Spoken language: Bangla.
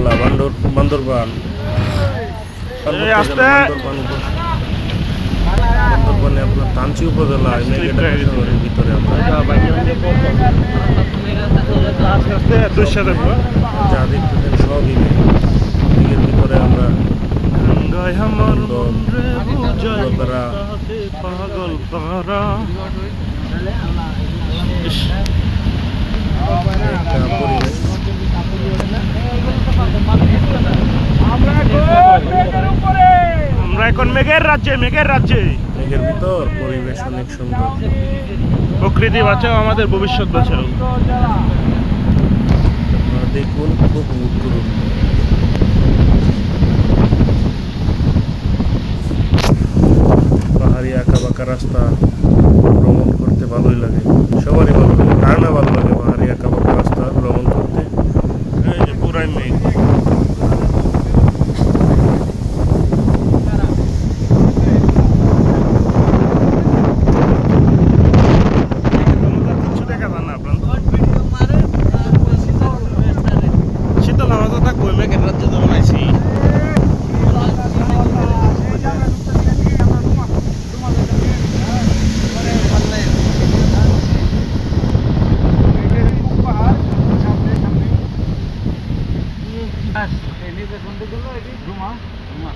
উপজেলা বান্দর বান্দরবান। বান্দরবান আপনার তানচি উপজেলা শহরের ভিতরে আমরা। যা দেখতেছেন সবই মেঘ। ভিতরে আমরা পাগল পারা মেঘের রাজ্যে মেঘের রাজ্যে। মেঘের ভিতর পরিবেশ অনেক সুন্দর। প্রকৃতি বাঁচাও আমাদের ভবিষ্যৎ বাঁচাও। দেখুন খুব পাহাড়ি আঁকা বাঁকা রাস্তা ভ্রমণ করতে ভালোই লাগে। সবারই ভালো লাগে। কথা কই মেঘের রাজ্যে যেমন আইছি এই নিজে শুনতে গেল এটি ঘুমা ঘুমা